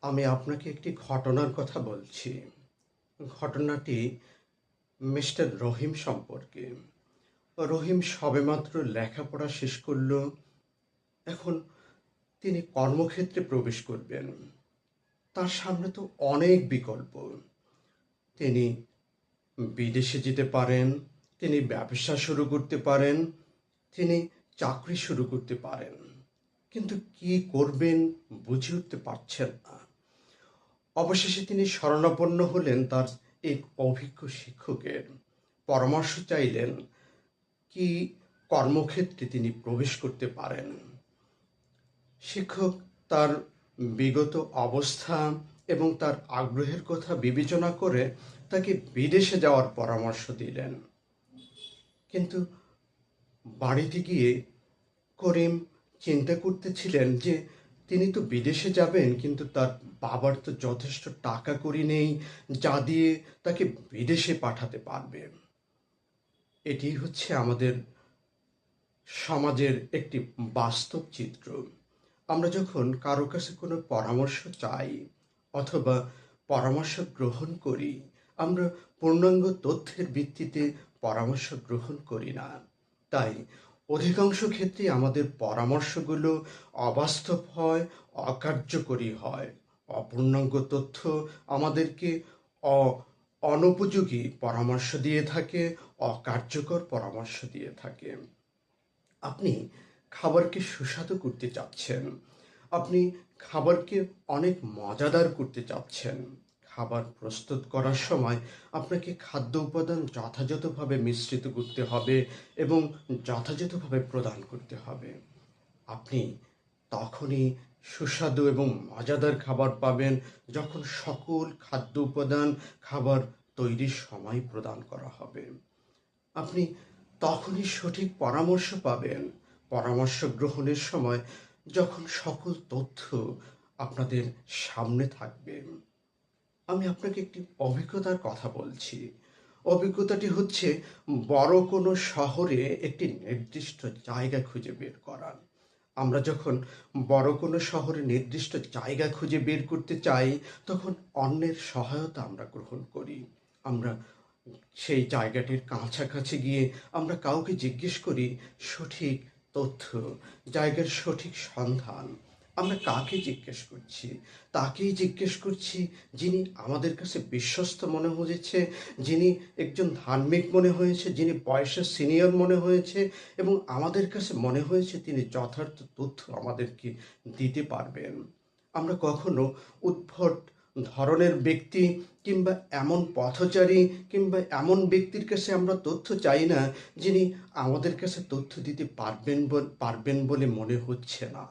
আমি আপনাকে একটি ঘটনার কথা বলছি। ঘটনাটি মিস্টার রহিম সম্পর্কে। রহিম সবেমাত্র লেখাপড়া শেষ করল। এখন তিনি কর্মক্ষেত্রে প্রবেশ করবেন। তার সামনে তো অনেক বিকল্প। তিনি বিদেশে যেতে পারেন, তিনি ব্যবসা শুরু করতে পারেন, তিনি চাকরি শুরু করতে পারেন। কিন্তু কি করবেন বুঝে উঠতে পারছেন না। অবশেষে তিনি শরণাপন্ন হলেন তার এক অভিজ্ঞ শিক্ষকের। পরামর্শ চাইলেন কি কর্মক্ষেত্রে তিনি প্রবেশ করতে পারেন। শিক্ষক তার বিগত অবস্থা এবং তার আগ্রহের কথা বিবেচনা করে তাকে বিদেশে যাওয়ার পরামর্শ দিলেন। কিন্তু বাড়িতে গিয়ে করিম চিন্তা করতেছিলেন যে তিনি তো বিদেশে যাবেন, কিন্তু তার বাবার তো যথেষ্ট টাকা করি নেই যা দিয়ে তাকে বিদেশে পাঠাতে পারবে। এটি হচ্ছে আমাদের সমাজের একটি বাস্তব চিত্র। আমরা যখন কারও কাছে কোনো পরামর্শ চাই অথবা পরামর্শ গ্রহণ করি, আমরা পূর্ণাঙ্গ তথ্যের ভিত্তিতে পরামর্শ গ্রহণ করি না। তাই অধিকাংশ ক্ষেত্রে আমাদের পরামর্শগুলো অবাস্তব হয়, অকার্যকরী হয়। অপূর্ণাঙ্গ তথ্য আমাদেরকে অ, অনুপযোগী পরামর্শ দিয়ে থাকে, অকার্যকর পরামর্শ দিয়ে থাকে। আপনি খাবারকে সুস্বাদু করতে চাচ্ছেন। আপনি খাবারকে অনেক মজাদার করতে চাচ্ছেন। খাবার প্রস্তুত করার সময় আপনাকে খাদ্য উপাদান যথাযথভাবে মিশ্রিত করতে হবে এবং যথাযথভাবে প্রদান করতে হবে। আপনি তখনই সুস্বাদু এবং মজাদার খাবার পাবেন যখন সকল খাদ্য উপাদান খাবার তৈরির সময় প্রদান করা হবে। আপনি তখনই সঠিক পরামর্শ পাবেন। পরামর্শ গ্রহণের সময় যখন সকল তথ্য আপনাদের সামনে থাকবে। আমি আপনাকে একটি অভিজ্ঞতার কথা বলছি। অভিজ্ঞতাটি হচ্ছে, বড় কোনো শহরে একটি নির্দিষ্ট জায়গা খুঁজে বের করার আমরা যখন বড় কোনো শহরে নির্দিষ্ট জায়গা খুঁজে বের করতে চাই, তখন অন্যের সহায়তা আমরা গ্রহণ করি। আমরা সেই জায়গাটির কাছাকাছি গিয়ে আমরা কাউকে জিজ্ঞেস করি, সঠিক তথ্য, জায়গার সঠিক সন্ধান। আমরা কাকে জিজ্ঞেস করছি? তাকেই জিজ্ঞেস করছি যিনি আমাদের কাছে বিশ্বস্ত মনে হয়েছে, যিনি একজন ধার্মিক মনে হয়েছে, যিনি বয়সের সিনিয়র মনে হয়েছে এবং আমাদের কাছে মনে হয়েছে তিনি যথার্থ তথ্য আমাদেরকে দিতে পারবেন। আমরা কখনো উদ্ভট ধরনের ব্যক্তি কিংবা এমন পথচারী কিংবা এমন ব্যক্তির কাছে আমরা তথ্য চাই না যিনি আমাদের কাছে তথ্য দিতে পারবেন পারবেন বলে মনে হচ্ছে না।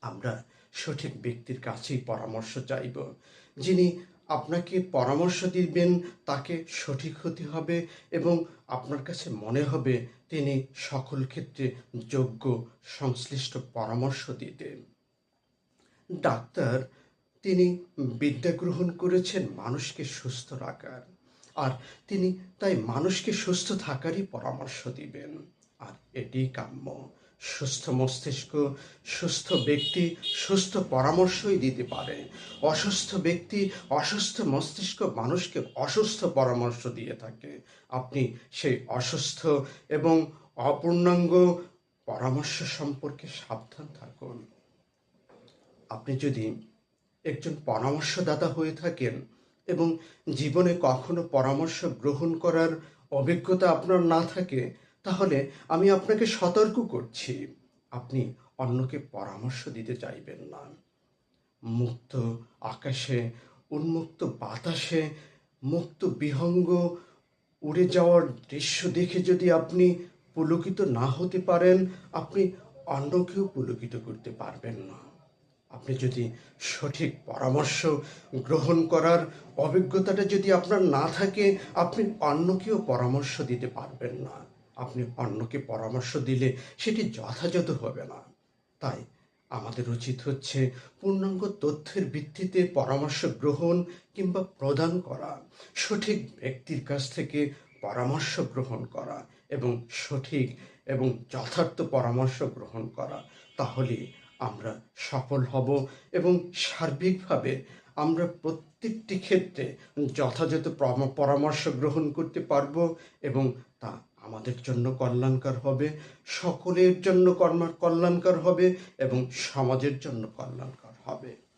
আমরা সঠিক ব্যক্তির কাছেই পরামর্শ চাইব। যিনি আপনাকে পরামর্শ দিবেন, তাকে সঠিক হতে হবে এবং আপনার কাছে মনে হবে তিনি সকল ক্ষেত্রে যোগ্য, সংশ্লিষ্ট পরামর্শ দিতে। ডাক্তার, তিনি বিদ্যা গ্রহণ করেছেন মানুষকে সুস্থ রাখার। আর তিনি তাই মানুষকে সুস্থ থাকারই পরামর্শ দিবেন। আর এটি কাম্য। সুস্থ মস্তিষ্ক, সুস্থ ব্যক্তি, সুস্থ পরামর্শই দিতে পারে। অসুস্থ ব্যক্তি, অসুস্থ মস্তিষ্ক মানুষকে অসুস্থ পরামর্শ দিয়ে থাকে। আপনি সেই অসুস্থ এবং অপূর্ণাঙ্গ পরামর্শ সম্পর্কে সাবধান থাকুন। আপনি যদি একজন পরামর্শদাতা হয়ে থাকেন এবং জীবনে কখনো পরামর্শ গ্রহণ করার অভিজ্ঞতা আপনার না থাকে তাহলে আমি আপনাকে সতর্ক করছি। আপনি অন্যকে পরামর্শ দিতে চাইবেন না। মুক্ত আকাশে, উন্মুক্ত বাতাসে, মুক্ত বিহঙ্গ উড়ে যাওয়ার দৃশ্য দেখে যদি আপনি পুলকিত না হতে পারেন, আপনি অন্যকেও পুলকিত করতে পারবেন না। আপনি যদি সঠিক পরামর্শ গ্রহণ করার অভিজ্ঞতাটা যদি আপনার না থাকে, আপনি অন্যকেও পরামর্শ দিতে পারবেন না। আপনি অন্যকে পরামর্শ দিলে সেটি যথাযথ হবে না। তাই আমাদের উচিত হচ্ছে পূর্ণাঙ্গ তথ্যের ভিত্তিতে পরামর্শ গ্রহণ কিংবা প্রদান করা, সঠিক ব্যক্তির কাছ থেকে পরামর্শ গ্রহণ করা এবং সঠিক এবং যথার্থ পরামর্শ গ্রহণ করা। তাহলে আমরা সফল হব এবং সার্বিকভাবে আমরা প্রত্যেকটি ক্ষেত্রে যথাযথ পরামর্শ গ্রহণ করতে পারব এবং তা আমাদের জন্য কল্যাণকর হবে সকলের জন্য কর্ম কল্যাণকর হবে এবং সমাজের জন্য কল্যাণকর হবে।